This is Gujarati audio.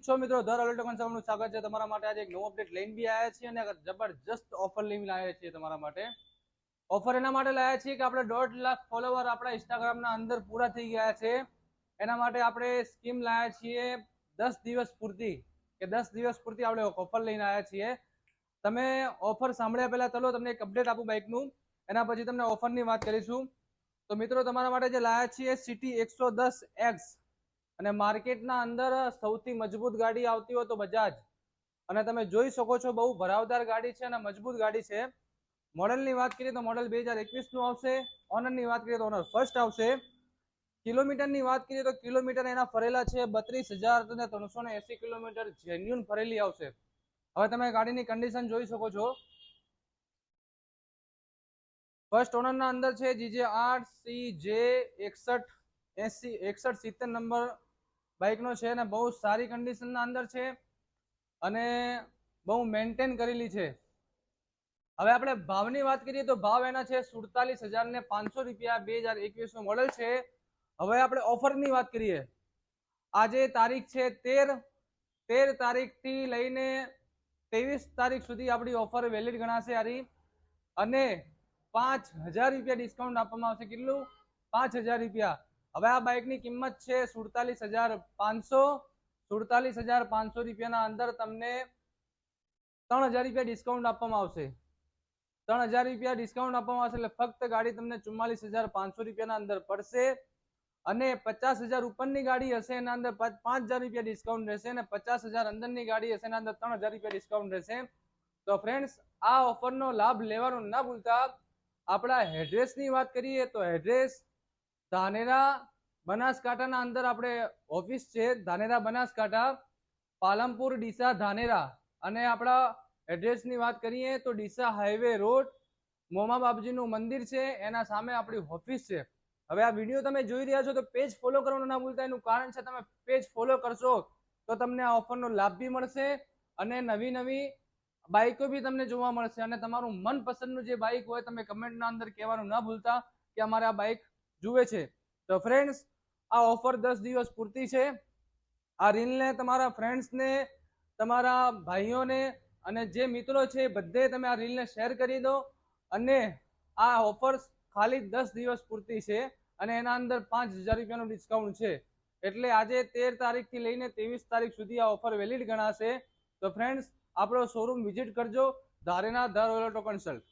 છો મિત્રો? દર અલર્ટ કોન્સેપ્ટનું સ્વાગત છે તમારા માટે. આજે એક નવો અપડેટ લઈને બી આવ્યા છીએ અને જબરજસ્ત ઓફર લઈને લાવ્યા છીએ તમારા માટે. ઓફર એના માટે લાવ્યા છીએ કે આપણે દોઢ લાખ ફોલોવર આપણા ઇન્સ્ટાગ્રામના અંદર પૂરા થઈ ગયા છે. એના માટે આપણે સ્કીમ લાવ્યા છીએ દસ દિવસ પૂરતી, કે દસ દિવસ પૂરતી આપણે ઓફર લઈને આવ્યા છીએ. તમે ઓફર સાંભળ્યા પહેલા ચલો તમને એક અપડેટ આપું બાઇકનું એના પછી તમને ઓફરની વાત કરીશું. તો મિત્રો, તમારા માટે જે લાયા છીએ સિટી એકસો દસ એક્સ અને માર્કેટના અંદર સૌથી મજબૂત ગાડી આવતી હોય તો બજાજ. અને તમે જોઈ શકો છો બહુ ભરાવદાર ગાડી છે અને મજબૂત ગાડી છે. મોડલની વાત કરીએ તો મોડલ બે હજાર એકવીસનું આવશે. ઓનરની વાત કરીએ તો ઓનર ફર્સ્ટ આવશે. કિલોમીટરની વાત કરીએ તો કિલોમીટર એના ફરેલા છે બત્રીસ હજાર અને ત્રણસો ને કિલોમીટર જેન્યુન ફરેલી આવશે. હવે તમે ગાડીની કન્ડિશન જોઈ શકો છો. ફર્સ્ટ ઓનરના અંદર છે, જીજે આઠ સી જે એકસઠ એસી એકસઠ સિત્તેર નંબર બાઇકનો છે અને બહુ સારી કન્ડિશનના અંદર છે અને બહુ મેન્ટેન કરેલી છે. હવે આપણે ભાવની વાત કરીએ તો ભાવ એના છે સુડતાલીસ હજાર ને પાંચસો રૂપિયા બે હજાર એકવીસનું મોડલ છે. હવે આપણે ઓફરની વાત કરીએ. આજે તારીખ છે તેર તેર તારીખથી લઈને ત્રેવીસ તારીખ સુધી આપણી ઓફર વેલિડ ગણાશે આરી. અને પાંચ હજાર રૂપિયા ડિસ્કાઉન્ટ આપવામાં આવશે. કેટલું? પાંચ હજાર રૂપિયા. હવે આ બાઇકની કિંમત છે સુડતાલીસ હજાર પાંચસો. સુડતાલીસ હજાર પાંચસો રૂપિયાના અંદર તમને ત્રણ હજાર રૂપિયા ડિસ્કાઉન્ટ આપવામાં આવશે. ત્રણ હજાર રૂપિયા ડિસ્કાઉન્ટ આપવામાં આવશે એટલે ફક્ત ગાડી તમને ચુમ્માલીસ હજાર પાંચસો રૂપિયાના અંદર પડશે. અને પચાસ હજાર ઉપરની ગાડી હશે એના અંદર પાંચ હજાર રૂપિયા ડિસ્કાઉન્ટ રહેશે અને પચાસ હજાર અંદરની ગાડી હશે એના અંદર ત્રણ હજાર રૂપિયા ડિસ્કાઉન્ટ રહેશે. તો ફ્રેન્ડ્સ આ ઓફરનો લાભ લેવાનો ના ભૂલતા. આપણા એડ્રેસની વાત કરીએ તો એડ્રેસ ધાનેરા બનાસકાંઠાના અંદર આપણે ઓફિસ છે. ધાનેરા બનાસકાંઠા પાલમપુર ડીસા, ધાનેરા. અને આપણા એડ્રેસની વાત કરીએ તો ડીસા હાઈવે રોડ, મોમા બાપજીનું મંદિર છે. એના સામે આપણી ઓફિસ છે. હવે આ વીડિયો તમે જોઈ રહ્યા છો તો પેજ ફોલો કરવાનું ના ભૂલતા. એનું કારણ છે તમે પેજ ફોલો કરશો તો તમને આ ઓફરનો લાભ બી મળશે અને નવી નવી બાઇકો બી તમને જોવા મળશે. અને તમારું મનપસંદનું જે બાઇક હોય તમે કમેન્ટના અંદર કહેવાનું ના ભૂલતા કે અમારે આ બાઇક જુએ છે. તો ફ્રેન્ડ્સ આ ઓફર દસ દિવસ પૂરતી છે. આ રીલને તમારા ફ્રેન્ડ્સને તમારા ભાઈઓને અને જે મિત્રો છે, બધે તમે આ રીલને શેર કરી દો અને આ ઓફર્સ ખાલી દસ દિવસ પૂરતી છે અને એના અંદર પાંચ હજાર રૂપિયાનું ડિસ્કાઉન્ટ છે. એટલે આજે તેર તારીખથી લઈને ત્રેવીસ તારીખ સુધી આ ઓફર વેલિડ ગણાશે. તો ફ્રેન્ડ્સ આપણો શોરૂમ વિઝિટ કરજો. ધારેના ધાર ઓલોટો કન્સલ્ટ